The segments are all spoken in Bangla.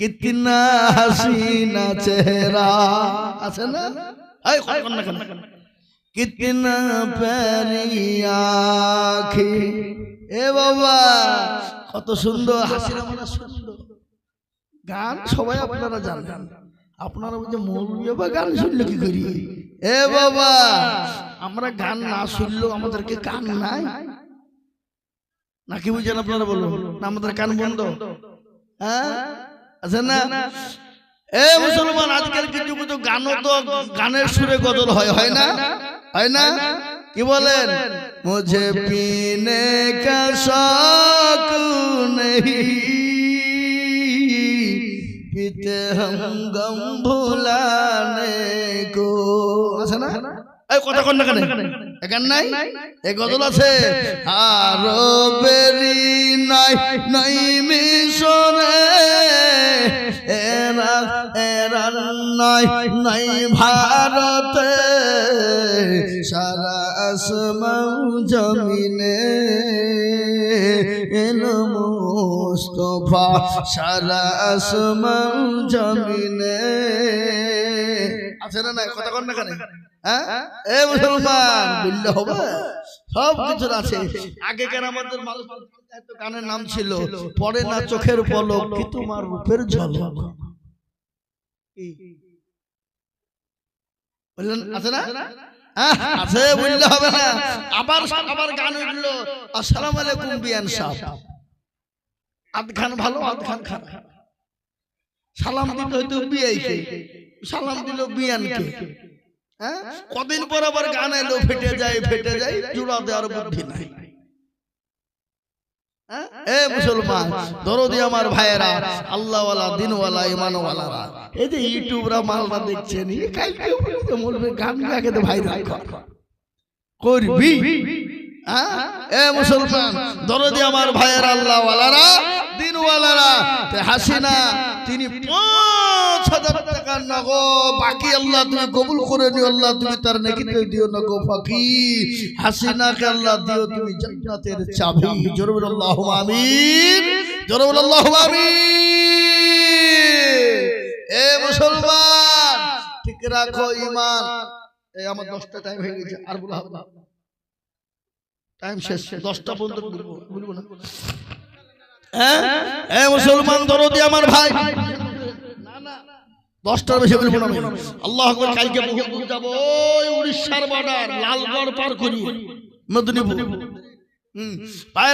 কিতনা হাসিনা চেহারা আছে না এই কন না কেন কিতনা প্যারি আখি এ বাবা কত সুন্দর হাসিনা মানে সুন্দর গান সবাই আপনারা জানেন আপনারা ওই যে মৌলবী বা গান শুনলে কি করি এ বাবা আমরা গান না শুনলেও আমাদেরকে গান নাই নাকি বুঝছেন আপনারা বলুন না আমাদের কান বন্ধ হ্যাঁ আছে না? এ মুসলমান আজকাল কিছু কিছু গানও তো গানের সুরে গজল হয় হয় না? হয় না? কি বলেন? মুঝে পিনে কা পিতে হঙ্গম ভুলানে গো। আছে না? এই কথা কোন কেন? এখান নাই? এ গজল আছে? আরও বেরি নাই নাই মিশনে এরা এরা নাই ভারতে, সারা আসমান জমিনে এলো মুস্তফা, সারা আসমান জমিনে। আছে না কথা কন না কেন? হ্যাঁ? এ মুসলমান সব নাম ছিল, পরে না চোখের পলক কি তোমার রূপের ঝলক? বললেন আছে না? আছে বললে হবে না। আবার আবার গান উঠল আসসালামু আলাইকুম বিয়ান সাহেব। আধ খান ভালো আধ খান খারাপ। সালাম দিতে হয়তো বিয়াইকে। সালাম দিল বিয়ানকে। হ্যাঁ? কদিন পর আবার গান এলো ফেটে যায় ফেটে যায় জোড়া দেওয়ার বুদ্ধি নাই? এ মুসলমান, দরদি আমার ভাইয়েরা, আল্লাহওয়ালা, দিনওয়ালা ইমানওয়ালারা এই যে ইউটিউবরা মালরা দেখছেন, এ কালকে বলবে, গান গাকে তো ভাই রাখ করবি? এ মুসলমান, দরদি আমার ভাইয়েরা, আল্লাহওয়ালারা দিনওয়ালারা হাসিনা তিনি পাঁচ হাজার টাকার নগো বাকি আল্লাহ তুমি কবুল করে নিও আল্লাহ তুমি তার নেকিতে দিও নগো ফাঁকি হাসিনাকে আল্লাহ দিও তুমি জান্নাতের চাবি। জোরে বলো আল্লাহুম্মা আমিন। জোরে বলো আল্লাহুম্মা আমিন। এ মুসলমান ঠিক রাখো ঈমান। এই আমার দশটা টাইম হয়ে গেছে আর বলা টাইম শেষ দশটা পর্যন্ত বলব বলব না। হ্যাঁ? এ মুসলমান দরদি আমার ভাই। দশটার বেশি বলব না আল্লাহ কালকে বহুদূর যাব ওই উড়িষ্যার বর্ডার লালগড় পার করি। মেদিনীপুর। হুম।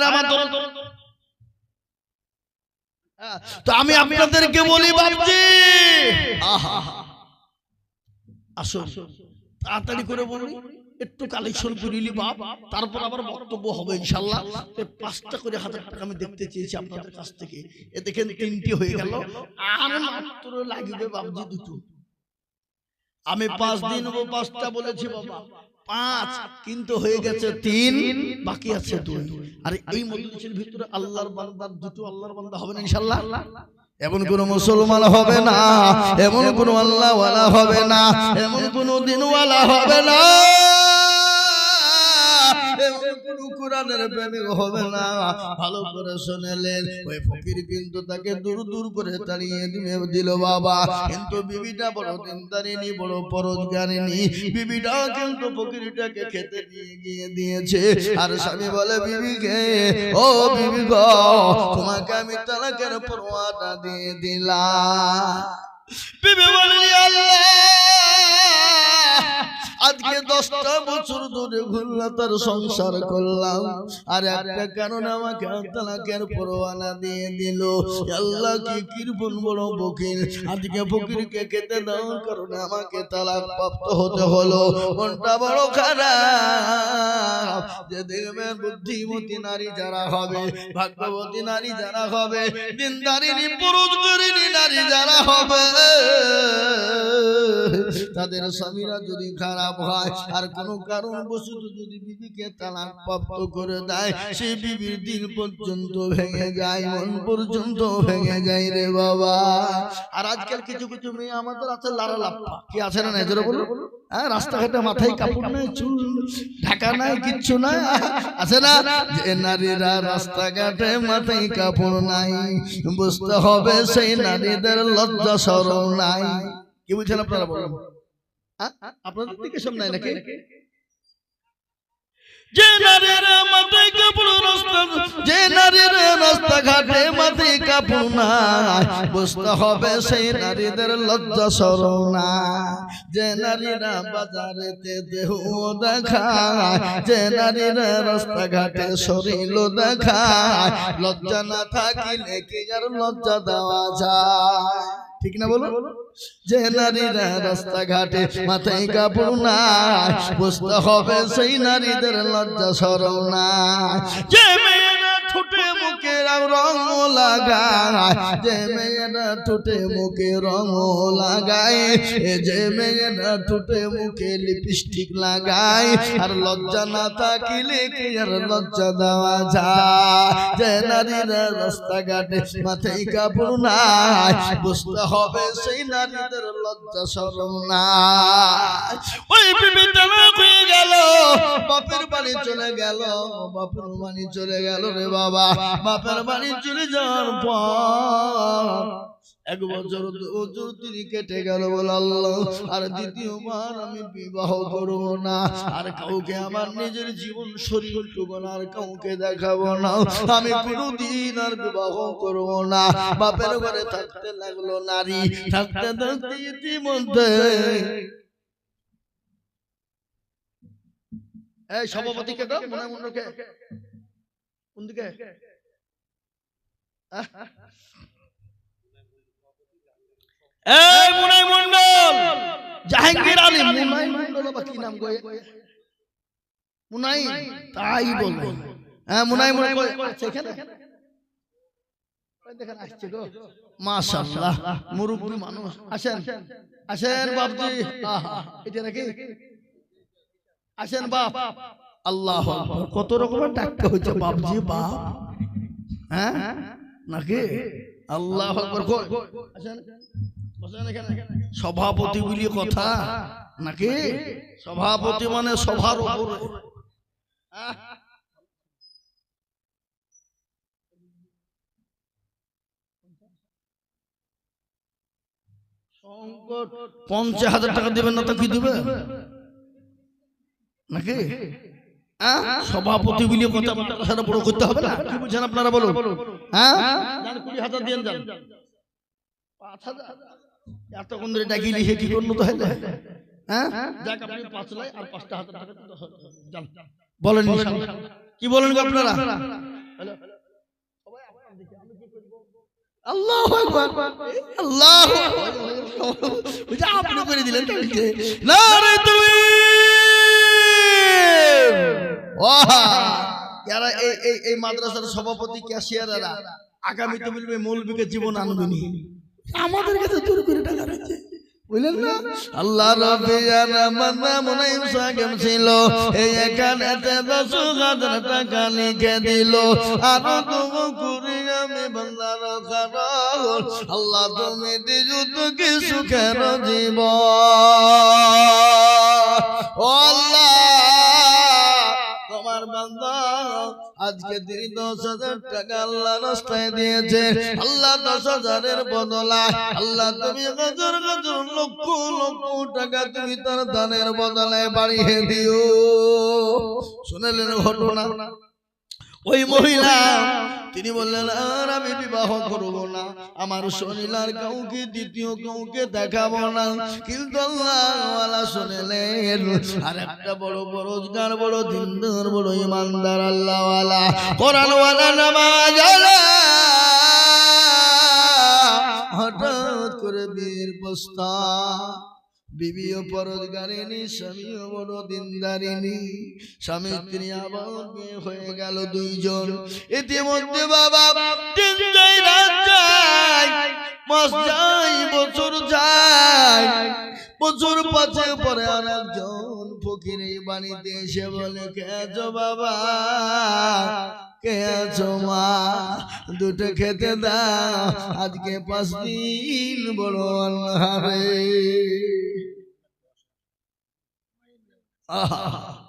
আমার দরদ হ্যাঁ, তো আমি আপনাদেরকে বলি বাবজি আহা। আসুন। তাড়াতাড়ি করে বলি। একটু কালেকশন করিলি বাপ তারপর আবার বক্তব্য হবে ইনশাল্লাহ পাঁচটা করে হাজার টাকা আমি দেখতে চেয়েছি আপনাদের কাছ থেকে। এ দেখেন তিনটি হয়ে গেল। আর মাত্র লাগবে বাবজি দুটো। আমি পাঁচ দিন পাঁচটা বলেছি বাবা। পাঁচ, কিন্তু হয়ে গেছে তিন, বাকি আছে দুই। আর এই মজলিসের ভিতরে আল্লাহর বান্দার দুটো আল্লাহর বান্দা হবে না ইনশাল্লাহ এমন কোন মুসলমান হবে না এমন কোন আল্লাহওয়ালা হবে না এমন কোন দিনওয়ালা হবে না। কিন্তু তাকে দূর দূর করে তাড়িয়ে দিল বাবা, কিন্তু বিবিটা বড় দিনদারিনী বড় পরোজগারিনী বিবিটাও কিন্তু ফকিরটাকে খেতে গিয়ে দিয়েছে। আর স্বামী বলে, বিবিকে, ও বিবি গো, তোমাকে আমি তালাকের পরোয়াটা দিয়ে দিলাম। বিবি বললি আল্লাহ! আজকে দশটা বছর ধরে ঘুরলাম তার সংসার করলাম। আর একটা কারণে আমাকে তালাকের পরোয়ানা দিয়ে দিল। আল্লাহ কি কিরপন বড় বকিল। আজকে ফকিরকে খেতে দেওয়ার কারণে আমাকে তালাক প্রাপ্ত হতে হলো। মনটা বড় খারাপ। যে দেখবেন বুদ্ধিমতী নারী যারা হবে ভাগ্যবতী নারী যারা হবে দিনদারিনী পুরুষ করিনী নারী যারা হবে। তাদের স্বামীরা যদি খারাপ হয়। আর কোনো কারণ বশত যদি বিবিকে তালাক প্রাপ্ত করে দেয় সেই বিবির দিন পর্যন্ত ভেঙে যায়, মন পর্যন্ত ভেঙে যায় রে বাবা। আর আজকাল কিছু কিছু মেয়ে আমাদের আছে লারা লাপ্পা কি আছে না নজরে বলো হ্যাঁ রাস্তাঘাটে মাথায় কাপড় নাই, চুল ঢাকা নাই, কিচ্ছু নাই। আছে না? যে নারীরা রাস্তাঘাটে মাথায় কাপড় নাই, বুঝতে হবে সেই নারীদের লজ্জা সরম নাই। কি বুঝছেন আপনারা? বলেন? আপনাদের দিকে সব নাই নাকি? যে নারীর মাথায় কাপড় রাস্তা যে নারীর রাস্তাঘাটে মাথায় কাপড় নাই বুঝতে হবে সেই নারীদের লজ্জা সরম যে নারীরা বাজারেতে দেহ দেখায় যে নারীরা রাস্তাঘাটে শরীর দেখায় লজ্জা না থাকিলে কি আর লজ্জা দেওয়া যায়? ঠিক না বলো? যে নারীরা রাস্তাঘাটে মাথায় কাপড় নাই বুঝতে হবে সেই নারীদের লজ্জা সরম না যে ঠোঁটে মুখে রং লাগায়। যে মেয়েরা ঠোঁটে মুখে রং লাগায় যে মেয়েরা ঠোঁটে মুখে লিপস্টিক লাগায়। আর লজ্জা না থাকিলে কি আর লজ্জা দেওয়া যায়? যে নারীরা রাস্তাঘাটে মাথায় কাপড় নাই বুঝতে হবে সেই নারীদের লজ্জা সরম নাই। ওই হয়ে গেল বাপের বাড়ি চলে গেল বাপের বাড়ি চলে গেল রে বাবা বাপের বাড়ি চলে যাওয়ার পর এক বছর বছর তিনি কেটে গেল বলে আল্লাহ আর দ্বিতীয়বার আমি বিবাহ করব না। আর কাউকে আমার নিজের জীবন শরীর টুকু আর কাউকে দেখাবো না। আমি কোনোদিন আর বিবাহ করব না। বাপের ঘরে থাকতে লাগল নারী থাকতে থাকতে ইতিমধ্যে। এই সভাপতিকে দাও মনে মন্ডলকে কোন দিকে এই মুনাই মন্ডল জাহাঙ্গীর আলী মুনাই মন্ডল বা কি নাম গো মুনাই তাই বলব। হ্যাঁ মুনাই মন্ডল আছে এখানে? ওই দেখেন আসছে গো। মাশাআল্লাহ মুরব্বি মানুষ। আসেন। আসেন বাপজি। এটা নাকি? আসেন বাপ। আল্লাহ আকবার। কত রকমের ডাক্তার হচ্ছে বাপজি বাপ। হ্যাঁ? নাকি? আল্লাহ আকবার। কই? আসেন বসেন এখানে। সভাপতি বলি কথা। নাকি? সভাপতি মানে সভার উপরে। হ্যাঁ? পঞ্চাশ হাজার টাকা দিবেন না তো কি দিবে নাকি? হ্যাঁ? সভাপতি বলি কথা সেটা বড় করতে হবে না। কি বুঝছেন আপনারা বলুন? হ্যাঁ? কুড়ি হাজার দিয়ে যান। পাঁচ হাজার। এতক্ষণ ধরে ডাকি লিখে কি করল তো হলে। হ্যাঁ? যাক আপনি পাঁচ লাই আর পাঁচটা হাজার টাকা দিতে হবে। যান। বলেন কি বলেন গো আপনারা? আল্লাহ আল্লাহ আপনি করে দিলেন। না রে তুমি এরা এই এই এই মাদ্রাসার সভাপতি ক্যাশিয়াররা আগামীতে বলবে মৌলবীকে জীবন আনবেনি। আমাদের কাছে জোর করে টাকা রয়েছে। বুঝলেন না? আল্লাহ রবি আর মান্না সাগম ছিল। এই এখানে দশ হাজার টাকা লিখে দিল। আর তুমি করি আমি বান্দার কারণ। আল্লাহ তুমি দিজু কি সুখের জীব আজকে তিনি দশ হাজার টাকা আল্লাহ রাস্তায় দিয়েছে। আল্লাহ দশ হাজারের বদলা। আল্লাহ তুমি হাজার হাজার লক্ষ লক্ষ টাকা তুমি তার দানের বদলায় বাড়িয়ে দিও। শুনেলেন ঘটনা? ওই মহিলা তিনি বললেন আর আমি বিবাহ করব না। আমার আর কাউকে দ্বিতীয় কাউকে দেখাবো না। কিন্তু আল্লাহ শুনলেন আর একটা বড় বড় রোজগার বড় দিনদার বড় ইমানদার আল্লাহওয়ালা। কোরআনওয়ালা নামাজ হঠাৎ করে বীর বস্তা বিবিও পরোজগারিনী স্বামীও বড় দিনদারিনী স্বামী স্ত্রী আবার বিয়ে হয়ে গেল দুইজন। ইতিমধ্যে বাবা দিন যায় রাত বছর যায় প্রচুর পাচ্ছে পরে আর একজন ফকির এই বাড়িতে এসে বলে কে আছো বাবা কে আছো মা দুটো খেতে দাও আজকে পাঁচ দিন বড় আল্লাহরে আহা।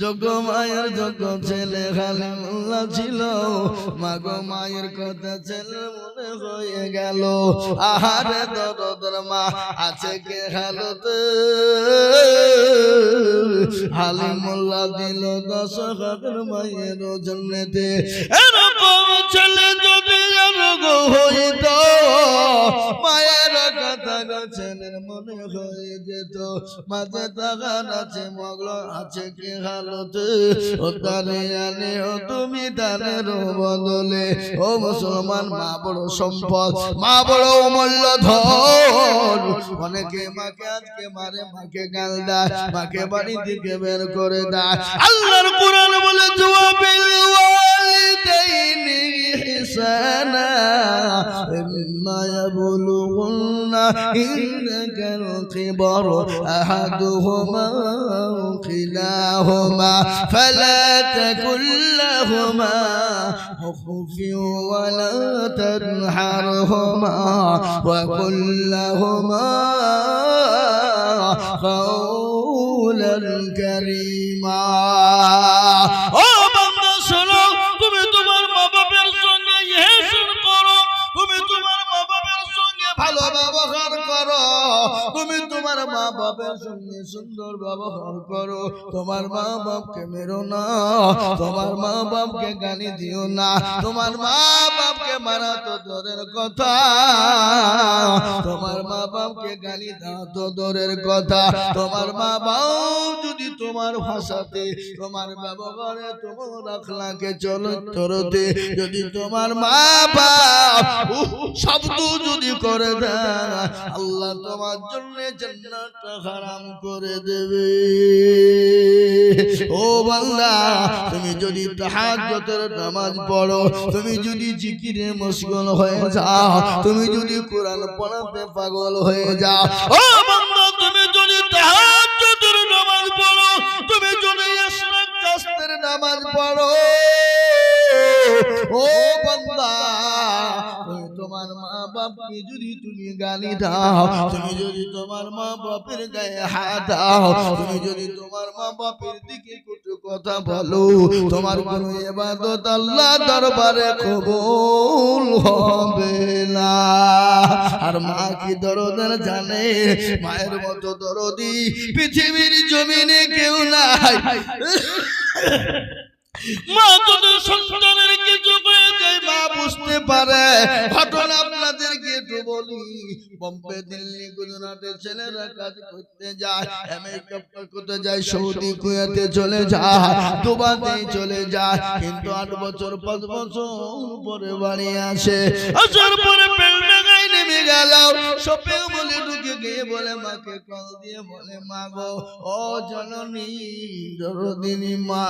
যোগ্য মায়ের যোগ্য ছেলে খালি মোল্লা ছিল। মাগো মায়ের কথা ছেলে মনে হয়ে গেল। আহারে দরদর মা আছে কে হালতে? হালি মোল্লা দিল দশ হাজার মায়ের জন্যতে। ছেলে যদি হইত, মায়ের কথা ছেলের মনে হয়ে যেত। মাঝে আছে আছে কে ও আনে ও তুমি বদলে। ও মুসলমান, মা বড় সম্পদ, মা বড় অমূল্য ধন অনেকে মাকে আজকে মারে, মাকে গাল দেয়, মাকে বাড়ি থেকে বের করে দেয়। আল্লাহর কোরআন বলে জুয়াবিল ওয়ালিদাইনি سنا إما يبلغن إنك الكبر أحدهما أو كلاهما فلا تكن لهما أخف ولا تنحرهما وقل لهما قولا كريما. সুন্দর ব্যবহার করো তোমার মা বাপকে মেরো না, তোমার মা বাপকে গালি দিও না, তোমার মা বাপকে মারা তো দূরের কথা, তোমার মা বাপকে গালি দাও তো দূরের কথা, তোমার মা বাপ যদি তোমার ভাষাতে, তোমার ব্যবহারে তোমার আখলাকে চরিত্রতে যদি তোমার মা বাপ শব্দ যদি করে দেয়, আল্লাহ তোমার জন্য জান্নাতটা হারাম করে দেবে। ও বান্দা, তুমি যদি তাহাজ্জুদের নামাজ পড়ো, তুমি যদি জিকিরে মশগুল হয়ে যাও, তুমি যদি কোরআন পড়াতে পাগল হয়ে যাও, ও বান্দা, তুমি যদি তাহাজ্জুদের নামাজ পড়ো, তুমি যদি ইশরাক কাস্তের নামাজ পড়ো। ও বান্দা, তুমি তোমার মা বাপকে যদি তুমি গালি দাও তুমি যদি তোমার মা বাপের গায়ে হাত দাও তুমি যদি তোমার মা বাপের দিকে কটু কথা বলো তোমার কোনো ইবাদত আল্লাহ দরবারে কবুল হবে না। আর মা কি দরদের জানে? মায়ের মতো দরদি পৃথিবীর জমিনে কেউ নাই। মা তোদের সন্তানের কিছু হয়ে যায় মা বুঝতে পারে। ঘটনা আপনাদেরকে একটু বলি। বোম্বে, দিল্লি, গুজরাটে ছেলেরা কাজ করতে যায়, আমেরিকা করতে যায়, সৌদি, কুয়েতে চলে যায়, দুবাইতে চলে যায়, কিন্তু আট বছর, পাঁচ বছর পরে বাড়ি আসে। আসার পরে বলে ঢুকে গিয়ে বলে, মাকে কল দিয়ে বলে, মা গো, ও জননী, দরদিনী মা।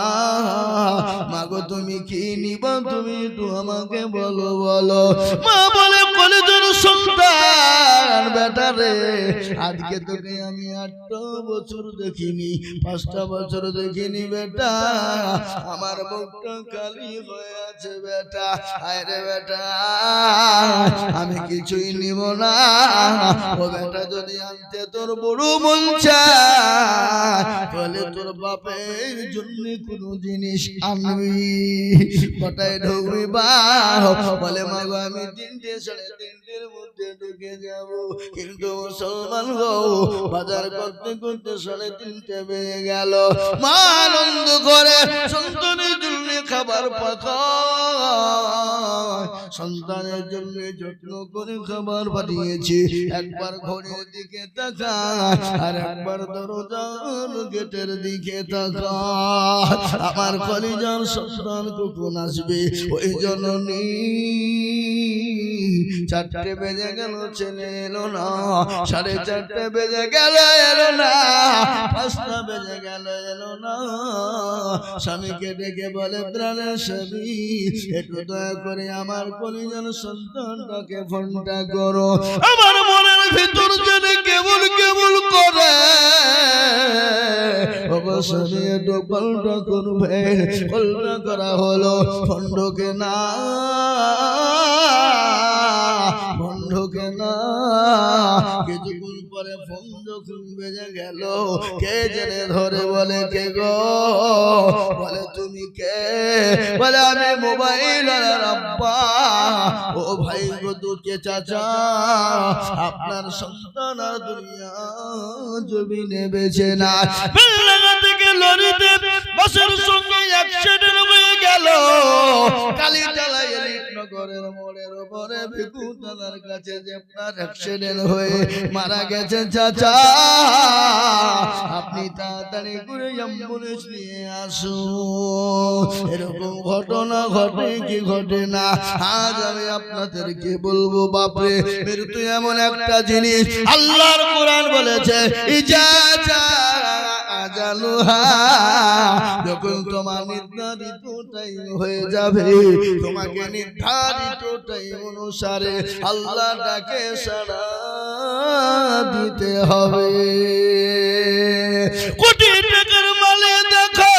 মাগো তুমি কি নিবা? তুমি একটু আমাকে বলো বলো। মা বলে বলে তোর সন্তান বেটা রে। আজকে তোকে আমি আটটা বছর দেখিনি পাঁচটা বছর দেখিনি বেটা। আমার মুখটা খালি হয়ে আছে বেটা। আরে বেটা। আমি কিছুই নিব না। ও বেটা যদি আনতে তোর বড় মন চায় তাহলে তোর বাপের জন্য কোনো জিনিস আনবি কটায় ঢুকবি বা বলে, মাগো, আমি তিনটে সাড়ে তিনটের মধ্যে ঢুকে যাব। কিন্তু মুসলমান গো, বাজার করতে করতে সাড়ে তিনটে বেজে গেল। মা আনন্দ করে সন্তানের জন্য খাবার পাকায়। সন্তানের জন্য যত্ন করে খাবার পাঠিয়েছি একবার ঘরের দিকে আর একবার দরজার গেটের দিকে তাকায়। আমার কলিজার সন্তান কখন আসবে? ওই জননী চারটে বেজে গেল ছেলে এলো না। সাড়ে চারটে বেজে গেল এলো না। পাঁচটা বেজে গেল এলো না। স্বামীকে ডেকে বলে প্রাণের স্বামী একটু দয়া করে আমার পরিজন সন্তানটাকে ফোনটা করো। আমার মনের ভিতর যেন কেবল কেবল করে। একটু করবে। করা হলো খণ্ডকে না। না কিছুক্ষণ পরে ফোন যখন বেজে গেল। কে জেনে ধরে বলে, কে গো? বলে, তুমি কে? বলে, আমি মোবাইল আব্বা। ও ভাই গো দুকে চাচা, আপনার সন্তান দুনিয়া জমিনে বেছে না লরিতে বাসের সঙ্গে অ্যাক্সিডেন্ট হয়ে গেল। মারা চাচা। আপনি তাড়াতাড়ি করে অ্যাম্বুলেন্স নিয়ে এরকম ঘটনা ঘটে কি ঘটে না? আজ আমি আপনাদেরকে বলব, বাপরে মৃত্যু এমন একটা জিনিস আল্লাহর কোরআন বলেছে, ইজা আজালুহা যখন তোমার নির্ধারিত টাইম হয়ে যাবে, তোমাকে নির্ধারিত টাইম অনুসারে আল্লাহ ডাকে সাড়া দিতে হবে। কোটি টাকার মালে দেখো,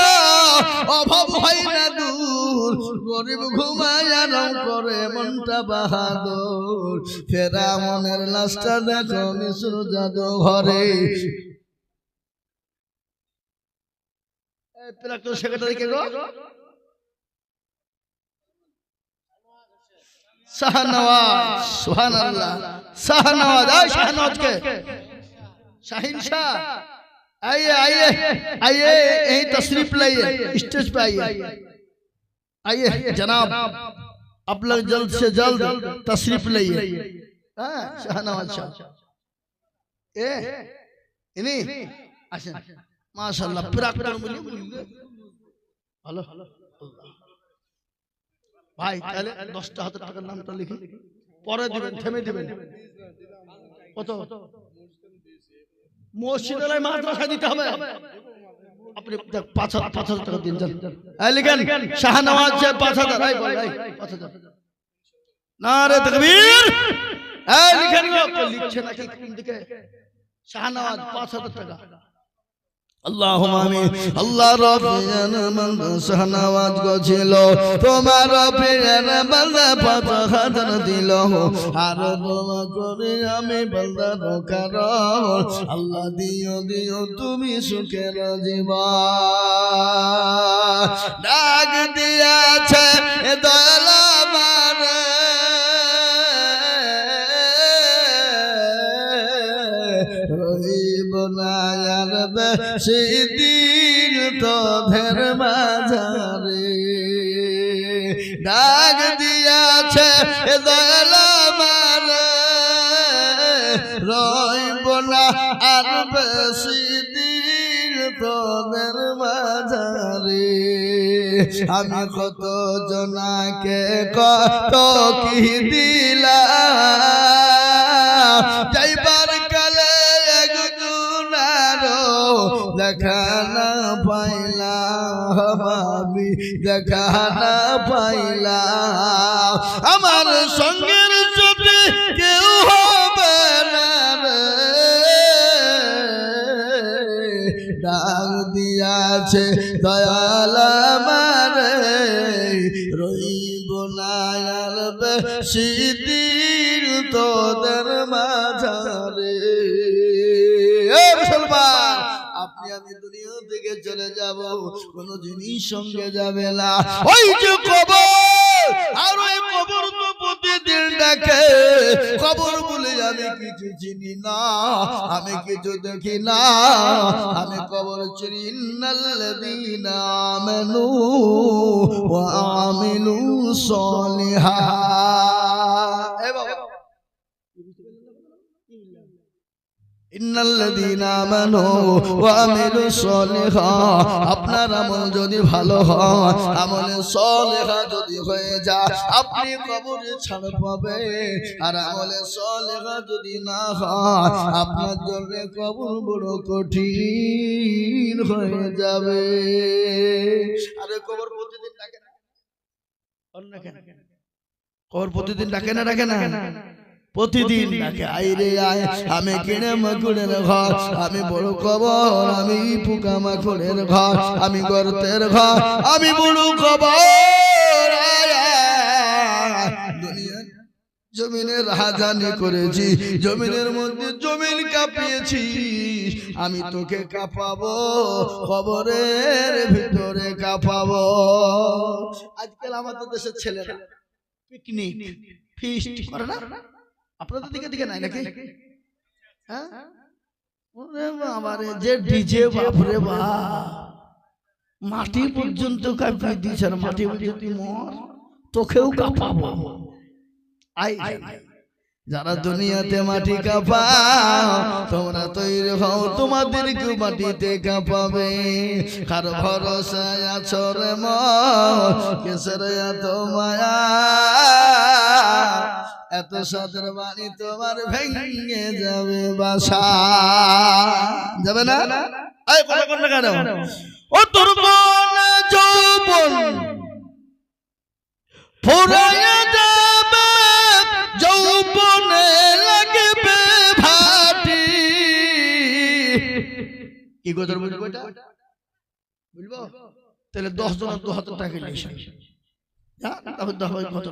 অভাব হয় না দূর। গরিব ঘুমায় আরাম করে, মনটা বাহাদুর। ফেরা মনের লাশটা দেখো মিশ্র জাদু ঘরে প্রাক্তন সেক্রেটারি কে গো শাহনওয়াজ সুবহানাল্লাহ শাহনওয়াজ আয় শাহনওয়াজ কে শাহিন शाह आइए आइए आइए यही तशरीफ लाइए स्टेज पे आइए आइए जनाब आप लोग जल्द से जल्द तशरीफ लाइए हाँ शाहनवाज शाह ए इन्हीं अच्छा মাশাআল্লাহ প্রাক্তন বলি ভালো? ভাই তাহলে দশটা হাজার টাকার নামটা লিখি। পরে দিবেন থেমে দিবেন। কত? মসজিদ মাদ্রাসা দিতে হবে। আপনি পাঁচ হাজার পাঁচ হাজার টাকা দিন যান। এই লিখেন শাহনওয়াজ পাঁচ হাজার পাঁচ হাজার। নারে তকবীর। এই লিখেন লিখছে নাকি কোন দিকে? শাহনওয়াজ পাঁচ হাজার টাকা। আল্লাহুম আমিন। আল্লাহ রব্বিয়ান বান্দা শাহনওয়াজ গো ছিল তোমার রব্বিয়ান বান্দা পাঁচ হাজার দিল। আর দোয়া করে আমি বান্দা রোকার আল্লাহ দিও দিও তুমি সুখের জীবন। ডাক দিয়াছে দয়াল বেশি দিন তোদের মাঝারে। ডাক দিয়াছে দয়াল আমারে রহিব না আর বেশি দিন তোদের মাঝারে। আমি কত জনাকে কত কি দিলাম যাইবার দেখা না পাইলাম, আমি দেখা না আমার সঙ্গের চোটে কেউ হবে ডাক দিয়াছে, দয়াল আমারে, রইব না আর চলে যাব কোন জিনিস সঙ্গে যাবে না। ওই যে কবর আর ওই কবর তো প্রতিদিন ডাকে কবর বলে আমি কিছু চিনি না আমি কিছু দেখি না। আমি কবর চিনি ইন্নাল্লাযীনা আমানু ওয়া আমিলু সলিহা। এ বাবা। আপনার আমল যদি ভালো হয়, আমলে সলিহা যদি হয়ে যায়, আপনি কবরে ছাড় পাবে আর আমলে সলিহা যদি না হয়, আপনার জন্য কবর বড় কঠিন হয়ে যাবে। আরে কবর প্রতিদিন ডাকে না। কবর প্রতিদিন ডাকে না ডাকে না। প্রতিদিন ডাকে আয় আমি কিনে মাকুড়ের ঘর আমি বড় কবর আমি পোকা মাকুড়ের ঘর আমি গর্তের ঘর আমি বড় কবর। জমিনের রাজানি করেছি জমিনের মধ্যে জমিন কাঁপিয়েছি আমি তোকে কাঁপাবো খবরের ভিতরে কাঁপাবো। আজকাল আমাদের দেশের ছেলেরা পিকনিক ফিস্ট করে না? আপনাদের দিকে দিকে নাই নাকি? হ্যাঁ? ওরে বাবারে যে ডিজে বাপরে বা মাটি পর্যন্ত কাঁপিয়ে দিয়েছে মাটি পর্যন্ত মর। তোকেও কাঁপাবো। আই। যারা দুনিয়াতে মাটি কাঁপাও তোমরা তৈরি হও তোমাদেরকে মাটিতে কাঁপাবে। কারও ভরসায় আছো রে কেসের এত মায়া? এত সাদের বাণী তোমার ভেঙে যাবে বাসা। যাবে না? কেন? ও তোর যৌবন। ফুরাইয়া কি গজর বুঝব এটা বুঝব? তাহলে দশ জন দু হাজার টাকা নিয়ে এসে হ্যাঁ তারপর দশ হাজার